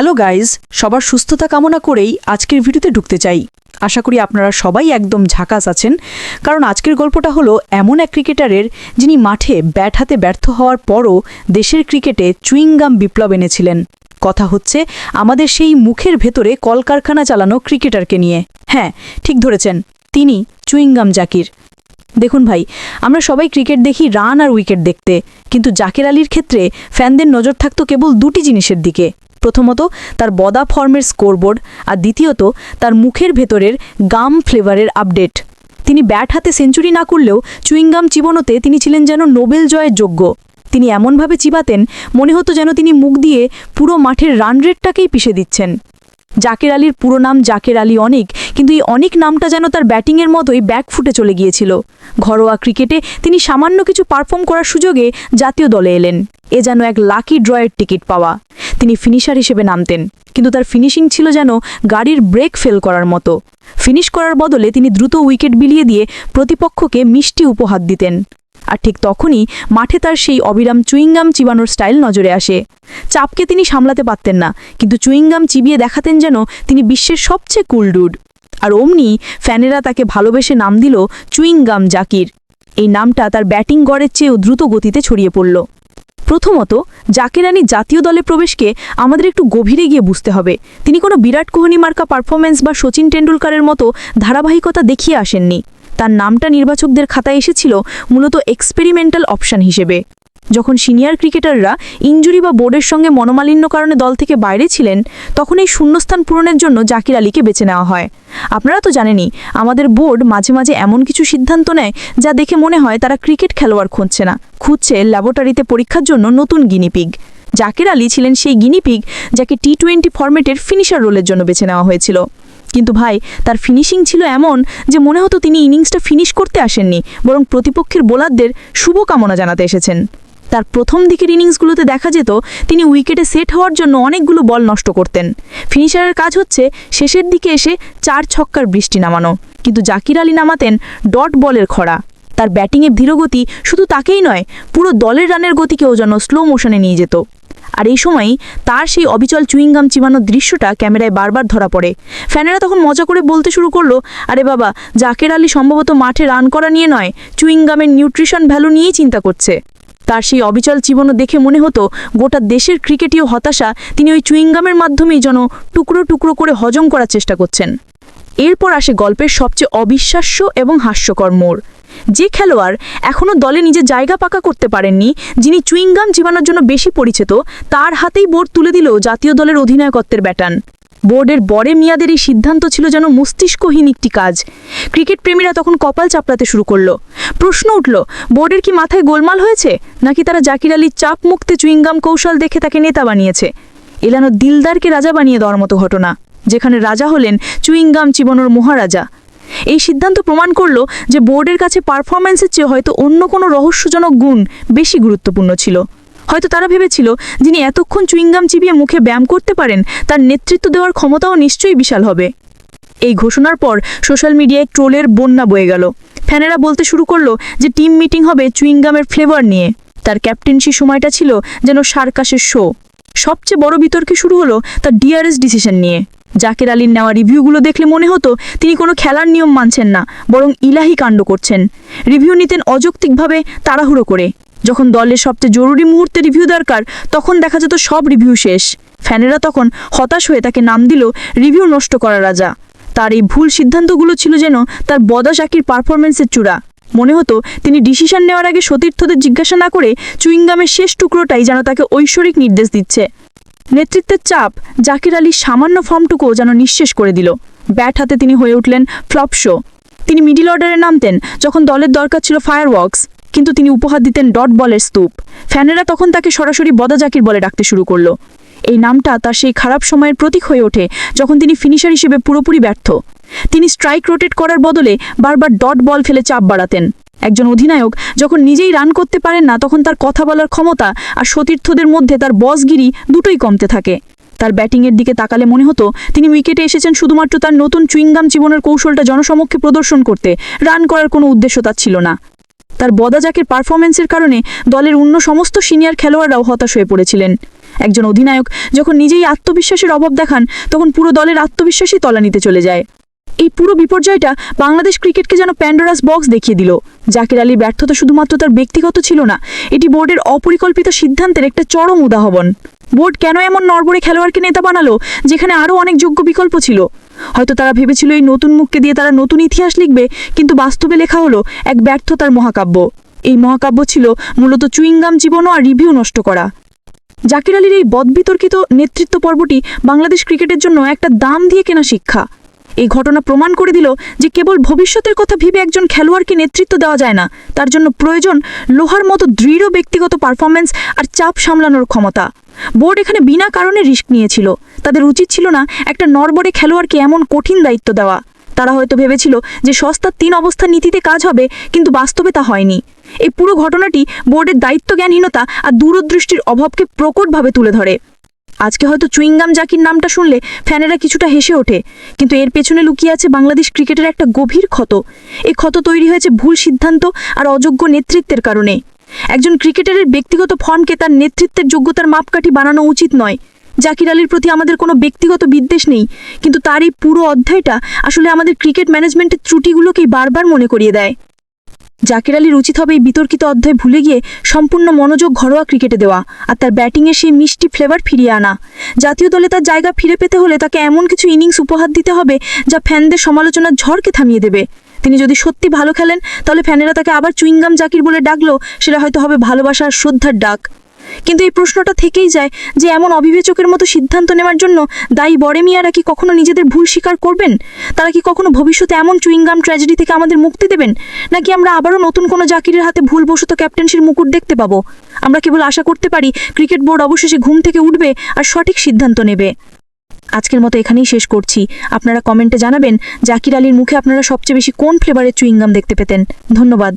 Hello guys, সবার সুস্থতা কামনা করেই আজকের ভিডিওতে ঢুকতে চাই। আশা করি আপনারা সবাই একদম ঝাকাস আছেন, কারণ আজকের গল্পটা হলো এমন এক ক্রিকেটারের যিনি মাঠে ব্যাট হাতে ব্যর্থ হওয়ার পরও দেশের ক্রিকেটে চুইংগাম বিপ্লব এনেছিলেন। কথা হচ্ছে, আমাদের সেই মুখের ভেতরে কলকারখানা চালানো ক্রিকেটারকে নিয়ে। হ্যাঁ ঠিক ধরেছেন, তিনি চুইংগাম জাকির। দেখুন ভাই, আমরা সবাই ক্রিকেট দেখি রান আর উইকেট দেখতে, কিন্তু জাকের আলীর ক্ষেত্রে ফ্যানদের নজর থাকতো কেবল দুটি জিনিসের দিকে। প্রথমত তার বদা ফর্মের স্কোরবোর্ড আর দ্বিতীয়ত তার মুখের ভেতরের গাম ফ্লেভারের আপডেট। তিনি ব্যাট হাতে সেঞ্চুরি না করলেও চুইংগাম চিবনতে তিনি ছিলেন যেন নোবেল জয়ের যোগ্য। তিনি এমনভাবে চিবাতেন, মনে হতো যেন তিনি মুখ দিয়ে পুরো মাঠের রান রেটটাকেই পিষে দিচ্ছেন। জাকের আলীর পুরো নাম জাকের আলী অনেক, কিন্তু এই অনেক নামটা যেন তার ব্যাটিংয়ের মতোই ব্যাক ফুটে চলে গিয়েছিল। ঘরোয়া ক্রিকেটে তিনি সামান্য কিছু পারফর্ম করার সুযোগে জাতীয় দলে এলেন। এ যেন এক লাকি ড্রয়ের টিকিট পাওয়া। তিনি ফিনিশার হিসেবে নামতেন, কিন্তু তার ফিনিশিং ছিল যেন গাড়ির ব্রেক ফেল করার মতো। ফিনিশ করার বদলে তিনি দ্রুত উইকেট বিলিয়ে দিয়ে প্রতিপক্ষকে মিষ্টি উপহার দিতেন। আর ঠিক তখনই মাঠে তার সেই অবিরাম চুইংগাম চিবানোর স্টাইল নজরে আসে। চাপকে তিনি সামলাতে পারতেন না, কিন্তু চুইংগাম চিবিয়ে দেখাতেন যেন তিনি বিশ্বের সবচেয়ে কুল ডুড। আর অমনি ফ্যানেরা তাকে ভালোবেসে নাম দিল চুইংগাম জাকির। এই নামটা তার ব্যাটিং গড়ের চেয়েও দ্রুত গতিতে ছড়িয়ে পড়ল। প্রথমত, জাকির জাতীয় দলে প্রবেশকে আমাদের একটু গভীরে গিয়ে বুঝতে হবে। তিনি কোনো বিরাট কোহলি মার্কা পারফরম্যান্স বা সচিন টেন্ডুলকারের মতো ধারাবাহিকতা দেখিয়ে আসেননি। তার নামটা নির্বাচকদের খাতায় এসেছিল মূলত এক্সপেরিমেন্টাল অপশন হিসেবে। যখন সিনিয়র ক্রিকেটাররা ইঞ্জুরি বা বোর্ডের সঙ্গে মনোমালিন্য কারণে দল থেকে বাইরে ছিলেন, তখন এই শূন্যস্থান পূরণের জন্য জাকির আলীকে বেছে নেওয়া হয়। আপনারা তো জানেনই, আমাদের বোর্ড মাঝে মাঝে এমন কিছু সিদ্ধান্ত নেয় যা দেখে মনে হয় তারা ক্রিকেট খেলোয়াড় খুঁজছে না, খুঁজছে ল্যাবরেটরিতে পরীক্ষার জন্য নতুন গিনিপিগ জাকির আলী ছিলেন সেই গিনিপিগ যাকে টি টোয়েন্টি ফরম্যাটের ফিনিশার রোলের জন্য বেছে নেওয়া হয়েছিল। কিন্তু ভাই, তার ফিনিশিং ছিল এমন যে মনে হতো তিনি ইনিংসটা ফিনিশ করতে আসেননি, বরং প্রতিপক্ষের বোলারদের শুভকামনা জানাতে এসেছেন। তার প্রথম দিকের ইনিংসগুলোতে দেখা যেত, তিনি উইকেটে সেট হওয়ার জন্য অনেকগুলো বল নষ্ট করতেন। ফিনিশারের কাজ হচ্ছে, শেষের দিকে এসে চার ছক্কার বৃষ্টি নামানো। কিন্তু জাকির আলী নামাতেন ডট বলের খরা। তার ব্যাটিংয়ের ধীরগতি শুধু তাকেই নয়, পুরো দলের রানের গতিকেও যেন স্লো মোশনে নিয়ে যেত। আর এই সময়ই তার সেই অবিচল চুইংগাম চিবানোর দৃশ্যটা ক্যামেরায় বারবার ধরা পড়ে। ফ্যানেরা তখন মজা করে বলতে শুরু করল, আরে বাবা, জাকের আলী সম্ভবত মাঠে রান করা নিয়ে নয়, চুইংগামের নিউট্রিশন ভ্যালু নিয়েই চিন্তা করছে। তার সেই অবিচল জীবনও দেখে মনে হতো, গোটা দেশের ক্রিকেটীয় হতাশা তিনি ওই চুইংগামের মাধ্যমেই যেন টুকরো টুকরো করে হজম করার চেষ্টা করছেন। এরপর আসে গল্পের সবচেয়ে অবিশ্বাস্য এবং হাস্যকর মোড়। যে খেলোয়াড় এখনও দলে নিজের জায়গা পাকা করতে পারেননি, যিনি চুইংগাম জীবানোর জন্য বেশি পরিচিত, তার হাতেই বোর্ড তুলে দিল জাতীয় দলের অধিনায়কত্বের ব্যাটান। বোর্ডের বড়ে মিয়াদের এই সিদ্ধান্ত ছিল যেন মস্তিষ্কহীন একটি কাজ। ক্রিকেট প্রেমীরা তখন কপাল চাপড়াতে শুরু করল। প্রশ্ন উঠল, বোর্ডের কি মাথায় গোলমাল হয়েছে? নাকি তারা জাকির আলীর চাপ মুক্তে চুইংগাম কৌশল দেখে তাকে নেতা বানিয়েছে? এলানো দিলদারকে রাজা বানিয়ে দেওয়ার মতো ঘটনা, যেখানে রাজা হলেন চুইংগাম চিবনোর মহারাজা। এই সিদ্ধান্ত প্রমাণ করল যে বোর্ডের কাছে পারফরম্যান্সের চেয়ে হয়তো অন্য কোনো রহস্যজনক গুণ বেশি গুরুত্বপূর্ণ ছিল। হয়তো তারা ভেবেছিল, যিনি এতক্ষণ চুইংগাম চিবিয়ে মুখে ব্যায়াম করতে পারেন, তার নেতৃত্ব দেওয়ার ক্ষমতাও নিশ্চয়ই বিশাল হবে। এই ঘোষণার পর সোশ্যাল মিডিয়ায় ট্রোলের বন্যা বয়ে গেল। ফ্যানেরা বলতে শুরু করল যে টিম মিটিং হবে চুইংগামের ফ্লেভার নিয়ে। তার ক্যাপ্টেন্সি সময়টা ছিল যেন সার্কাসের শো। সবচেয়ে বড় বিতর্কে শুরু হলো তার ডিআরএস ডিসিশন নিয়ে। জাকের আলীর নেওয়া রিভিউগুলো দেখলে মনে হতো তিনি কোনো খেলার নিয়ম মানছেন না, বরং ইলাহি কাণ্ড করছেন। রিভিউ নিতেন অযৌক্তিকভাবে তাড়াহুড়ো করে। যখন দলের সবচেয়ে জরুরি মুহূর্তে রিভিউ দরকার, তখন দেখা যেত সব রিভিউ শেষ। ফ্যানেরা তখন হতাশ হয়ে তাকে নাম দিল রিভিউ নষ্ট করা রাজা। তার এই ভুল সিদ্ধান্তগুলো ছিল যেন তার বদা শাকির পারফরমেন্সের চূড়া। মনে হতো তিনি ডিসিশন নেওয়ার আগে সতীর্থদের জিজ্ঞাসা না করে চুইংগামের শেষ টুকরোটাই যেন তাকে ঐশ্বরিক নির্দেশ দিচ্ছে। নেতৃত্বের চাপ জাকির আলীর সামান্য ফর্মটুকুও যেন নিঃশেষ করে দিল। ব্যাট হাতে তিনি হয়ে উঠলেন ফ্লপ শো। তিনি মিডিল অর্ডারে নামতেন যখন দলের দরকার ছিল ফায়ার ফায়ারওয়ার্কস, কিন্তু তিনি উপহার দিতেন ডট বলের স্তূপ। ফ্যানেরা তখন তাকে সরাসরি বদা জাকির বলে ডাকতে শুরু করল। এই নামটা তার সেই খারাপ সময়ের প্রতীক হয়ে ওঠে যখন তিনি ফিনিশার হিসেবে পুরোপুরি ব্যর্থ। তিনি স্ট্রাইক রোটেট করার বদলে বারবার ডট বল ফেলে চাপ বাড়াতেন। একজন অধিনায়ক যখন নিজেই রান করতে পারেন না, তখন তার কথা বলার ক্ষমতা আর সতীর্থদের মধ্যে তার বসগিরি দুটোই কমতে থাকে। তার ব্যাটিংয়ের দিকে তাকালে মনে হতো, তিনি উইকেটে এসেছেন শুধুমাত্র তার নতুন চুইংগাম জীবনের কৌশলটা জনসমক্ষে প্রদর্শন করতে, রান করার কোনো উদ্দেশ্য তার ছিল না। তার বদাজাকের পারফরমেন্সের কারণে দলের অন্য সমস্ত সিনিয়র খেলোয়াড়রাও হতাশ হয়ে পড়েছিলেন। একজন অধিনায়ক যখন নিজেই আত্মবিশ্বাসের অভাব দেখান, তখন পুরো দলের আত্মবিশ্বাসই তলানিতে চলে যায়। এই পুরো বিপর্যয়টা বাংলাদেশ ক্রিকেটকে যেন প্যান্ডোরাস বক্স দেখিয়ে দিল। জাকির আলীর ব্যর্থতা শুধুমাত্র তার ব্যক্তিগত ছিল না, এটি বোর্ডের অপরিকল্পিত সিদ্ধান্তের একটা চরম উদাহরণ। বোর্ড কেন এমন নরবরে খেলোয়াড়কে নেতা বানালো, যেখানে আরও অনেক যোগ্য বিকল্প ছিল? হয়তো তারা ভেবেছিল এই নতুন মুখকে দিয়ে তারা নতুন ইতিহাস লিখবে, কিন্তু বাস্তবে লেখা হলো এক ব্যর্থতার মহাকাব্য। এই মহাকাব্য ছিল মূলত চুইংগাম জীবনও আর রিভিউ নষ্ট করা। জাকির আলীর এই বদবিতর্কিত নেতৃত্ব পর্বটি বাংলাদেশ ক্রিকেটের জন্য একটা দাম দিয়ে কেনা শিক্ষা। এই ঘটনা প্রমাণ করে দিল যে কেবল ভবিষ্যতের কথা ভেবে একজন খেলোয়াড়কে নেতৃত্ব দেওয়া যায় না। তার জন্য প্রয়োজন লোহার মতো দৃঢ় ব্যক্তিগত পারফরম্যান্স আর চাপ সামলানোর ক্ষমতা। বোর্ড এখানে বিনা কারণে রিস্ক নিয়েছিল। তাদের উচিত ছিল না একটা নরবরে খেলোয়াড়কে এমন কঠিন দায়িত্ব দেওয়া। তারা হয়তো ভেবেছিল যে সস্তার তিন অবস্থার নীতিতে কাজ হবে, কিন্তু বাস্তবে তা হয়নি। এই পুরো ঘটনাটি বোর্ডের দায়িত্ব জ্ঞানহীনতা আর দূরদৃষ্টির অভাবকে প্রকটভাবে তুলে ধরে। আজকে হয়তো চুইংগাম জাকির নামটা শুনলে ফ্যানেরা কিছুটা হেসে ওঠে, কিন্তু এর পেছনে লুকিয়ে আছে বাংলাদেশ ক্রিকেটের একটা গভীর ক্ষত। এই ক্ষত তৈরি হয়েছে ভুল সিদ্ধান্ত আর অযোগ্য নেতৃত্বের কারণে। একজন ক্রিকেটারের ব্যক্তিগত ফর্মকে তার নেতৃত্বের যোগ্যতার মাপকাঠি বানানো উচিত নয়। জাকির আলীর প্রতি আমাদের কোনো ব্যক্তিগত বিদ্বেষ নেই, কিন্তু তার এই পুরো অধ্যায়টা আসলে আমাদের ক্রিকেট ম্যানেজমেন্টের ত্রুটিগুলোকেই বারবার মনে করিয়ে দেয়। জাকির আলীর উচিত হবে এই বিতর্কিত অধ্যায় ভুলে গিয়ে সম্পূর্ণ মনোযোগ ঘরোয়া ক্রিকেটে দেওয়া আর তার ব্যাটিংয়ে সেই মিষ্টি ফ্লেভার ফিরিয়ে আনা। জাতীয় দলে তার জায়গা ফিরে পেতে হলে তাকে এমন কিছু ইনিংস উপহার দিতে হবে যা ফ্যানদের সমালোচনার ঝড়কে থামিয়ে দেবে। তিনি যদি সত্যি ভালো খেলেন, তাহলে ফ্যানেরা তাকে আবার চুইংগাম জাকির বলে ডাকলো সেটা হয়তো হবে ভালোবাসার শ্রদ্ধার ডাক। কিন্তু এই প্রশ্নটা থেকেই যায় যে এমন অবিবেচকের মতো সিদ্ধান্ত নেওয়ার জন্য দায়ী বড়ে মিয়ারা কি কখনো নিজেদের ভুল স্বীকার করবেন? তারা কি কখনো ভবিষ্যতে এমন চুইংগাম ট্র্যাজেডি থেকে আমাদের মুক্তি দেবেন? নাকি আমরা আবারও নতুন কোনো জাকিরের হাতে ভুল ভুলবশত ক্যাপ্টেন্সির মুকুট দেখতে পাবো? আমরা কেবল আশা করতে পারি ক্রিকেট বোর্ড অবশেষে ঘুম থেকে উঠবে আর সঠিক সিদ্ধান্ত নেবে। আজকের মতো এখানেই শেষ করছি। আপনারা কমেন্টে জানাবেন জাকির আলীর মুখে আপনারা সবচেয়ে বেশি কোন ফ্লেভারের চুইংগাম দেখতে পেতেন। ধন্যবাদ।